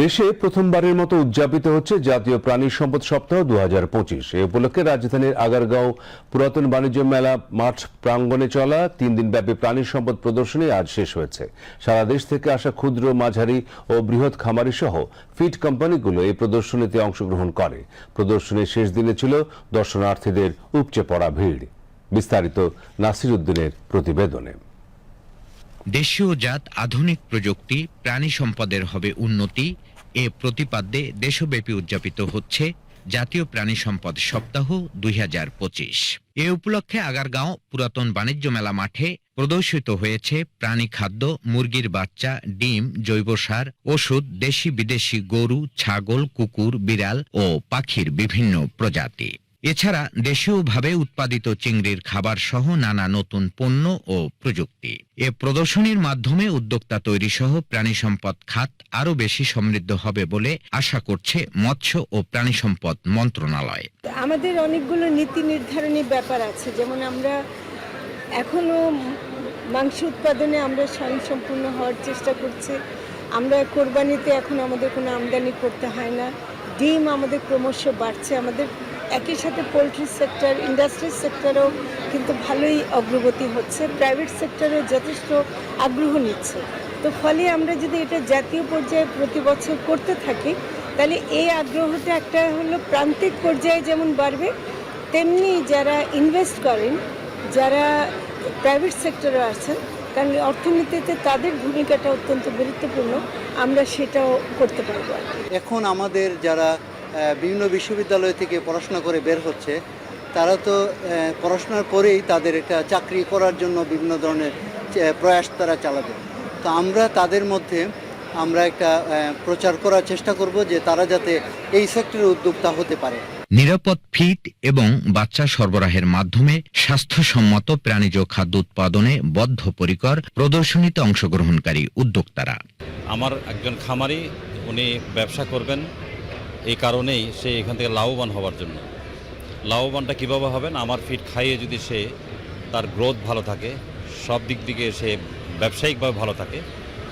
দেশে প্রথমবারের মতো উদযাপিত হচ্ছে জাতীয় প্রাণী সম্পদ সপ্তাহ দু হাজার পঁচিশ। এ উপলক্ষে রাজধানীর আগারগাঁও পুরাতন বাণিজ্য মেলা মাঠ প্রাঙ্গণে চলা তিন দিনব্যাপী প্রাণী সম্পদ প্রদর্শনী আজ শেষ হয়েছে। সারা দেশ থেকে আসা ক্ষুদ্র, মাঝারি ও বৃহৎ খামারি সহ ফিড কোম্পানিগুলো এই প্রদর্শনীতে অংশগ্রহণ করে। প্রদর্শনীর শেষ দিনে ছিল দর্শনার্থীদের উপচে পড়া ভিড়। বিস্তারিত নাসির উদ্দিনের প্রতিবেদনে। দেশীয় জাত আধুনিক প্রযুক্তি প্রাণী সম্পদের হবে উন্নতি। এ প্রতিপাদ্যে দেশব্যাপী উদযাপিত হচ্ছে জাতীয় প্রাণী সম্পদ সপ্তাহ দুই হাজার পঁচিশ। এ উপলক্ষে আগারগাঁও পুরাতন বাণিজ্য মেলা মাঠে প্রদর্শিত হয়েছে প্রাণী খাদ্য, মুরগির বাচ্চা, ডিম, জৈব সার, ওষুধ দেশি বিদেশি গরু, ছাগল, কুকুর, বিড়াল ও পাখির বিভিন্ন প্রজাতি। এছাড়া দেশীয়ভাবে উৎপাদিত চিংড়ির খাবার সহ নানা নতুন পণ্য ও প্রযুক্তি। এ প্রদর্শনীর মাধ্যমে উদ্যোক্তা তৈরি সহ প্রাণী সম্পদ খাত আরও বেশি সমৃদ্ধ হবে বলে আশা করছে মৎস্য ও প্রাণী সম্পদ মন্ত্রণালয়। আমাদের অনেকগুলো নীতি নির্ধারণী ব্যাপার আছে। যেমন আমরা এখনও মাংস উৎপাদনে আমরা স্বয়ংসম্পূর্ণ হওয়ার চেষ্টা করছি। আমরা কোরবানিতে এখন আমাদের কোনো আমদানি করতে হয় না। ডিম আমাদের ক্রমশ বাড়ছে। আমাদের একই সাথে পোলট্রি সেক্টর ইন্ডাস্ট্রি সেক্টরেও কিন্তু ভালোই অগ্রগতি হচ্ছে প্রাইভেট সেক্টরেও যথেষ্ট আগ্রহ নিচ্ছে তো ফলে আমরা যদি এটা জাতীয় পর্যায়ে প্রতি বছর করতে থাকি, তাহলে এই আগ্রহটা একটা হলো প্রান্তিক পর্যায়ে যেমন বাড়বে, তেমনি যারা ইনভেস্ট করেন, যারা প্রাইভেট সেক্টরে আছেন, কারণ অর্থনীতিতে তাদের ভূমিকাটা অত্যন্ত গুরুত্বপূর্ণ, আমরা সেটাও করতে পারব। এখন আমাদের যারা বিভিন্ন বিশ্ববিদ্যালয় থেকে পড়াশোনা করে বের হচ্ছে। তারা তো পড়াশোনার পরেই তাদের একটা চাকরি করার জন্য বিভিন্ন ধরনের প্রয়াস তারা চালাবে। তো আমরা তাদের মধ্যে আমরা একটা প্রচার করার চেষ্টা করব যে তারা যাতে এই সেক্টরে উদ্যোক্তা হতে পারে। নিরাপদ ফিড এবং বাচ্চা সরবরাহের মাধ্যমে স্বাস্থ্যসম্মত প্রাণীজ খাদ্য উৎপাদনে বদ্ধপরিকর প্রদর্শনীতে অংশগ্রহণকারী উদ্যোক্তারা। আমার একজন খামারি উনি ব্যবসা করবেন। এই কারণেই সে এখান থেকে লাভবান হওয়ার জন্য। লাভবানটা কীভাবে হবেন আমার ফিট খাইয়ে যদি সে তার গ্রোথ ভালো থাকে, সব দিক থেকে সে ব্যবসায়িকভাবে ভালো থাকে,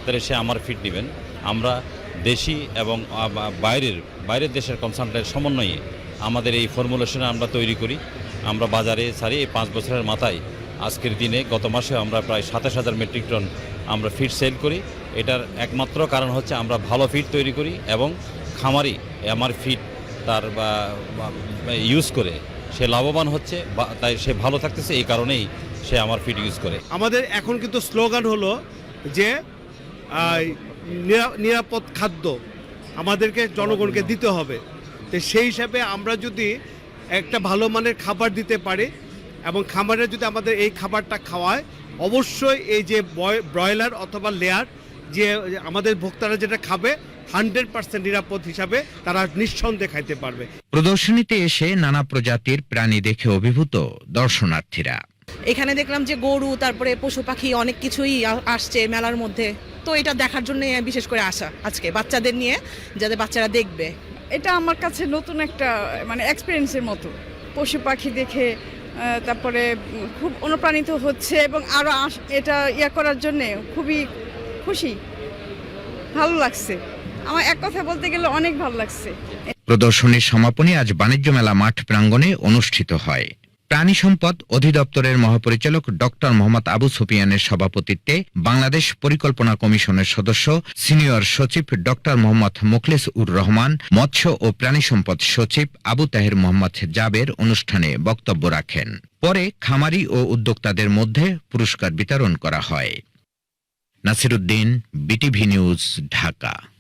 তাহলে সে আমার ফিট নেবেন। আমরা দেশি এবং বাইরের বাইরের দেশের কনসালটেন্টের সমন্বয়ে আমাদের এই ফর্মুলেশন আমরা তৈরি করি। আমরা বাজারে ছাড়ি এই পাঁচ বছরের মাথায় আজকের দিনে গত মাসে আমরা প্রায় সাতাশ হাজার মেট্রিক টন আমরা ফিট সেল করি। এটার একমাত্র কারণ হচ্ছে আমরা ভালো ফিড তৈরি করি এবং খামারি আমার ফিড তার ইউজ করে সে লাভবান হচ্ছে বা তাই সে ভালো থাকতেছে এই কারণেই সে আমার ফিড ইউজ করে। আমাদের এখন কিন্তু স্লোগান হলো যে নিরা- নিরাপদ খাদ্য আমাদেরকে জনগণকে দিতে হবে। তো সেই হিসাবে আমরা যদি একটা ভালো মানের খাবার দিতে পারি এবং খামারে যদি আমাদের এই খাবারটা খাওয়ায় অবশ্যই এই যে বয়- ব্রয়লার অথবা লেয়ার যে আমাদের ভোক্তারা যেটা খাবে হান্ড্রেড পার্সেন্ট নিরাপদ হিসাবে তারা নিঃসন্দেহে খাইতে পারবে। প্রদর্শনীতে এসে নানা প্রজাতির প্রাণী দেখে অভিভূত দর্শনার্থীরা। এখানে দেখলাম যে গরু তারপরে পশু পাখি অনেক কিছুই আসছে মেলার মধ্যে। তো এটা দেখার জন্য বিশেষ করে আসা আজকে বাচ্চাদের নিয়ে যাতে বাচ্চারা দেখবে। এটা আমার কাছে নতুন একটা মানে এক্সপিরিয়েন্সের মতো। পশু পাখি দেখে তারপরে খুব অনুপ্রাণিত হচ্ছে এবং আরও এটা ইয়া করার জন্যে খুবই খুশি। ভালো লাগছে। আমার এক কথা বলতে গেলে অনেক ভালো লাগছে। প্রদর্শনীর সমাপনী আজ বাণিজ্য মেলা মাঠ প্রাঙ্গণে অনুষ্ঠিত হয়। প্রাণী সম্পদ অধিদপ্তরের মহাপরিচালক ডক্টর মোহাম্মদ আবু সুফিয়ানের সভাপতিত্বে বাংলাদেশ পরিকল্পনা কমিশনের সদস্য, সিনিয়র সচিব ডক্টর মোহাম্মদ মোখলেস উর রহমান, মৎস্য ও প্রাণী সম্পদ সচিব আবু তাহের মোহাম্মদ জাবের অনুষ্ঠানে বক্তব্য রাখেন। পরে খামারি ও উদ্যোক্তাদের মধ্যে পুরস্কার বিতরণ করা হয়। Nasiruddin, BTV news, Dhaka.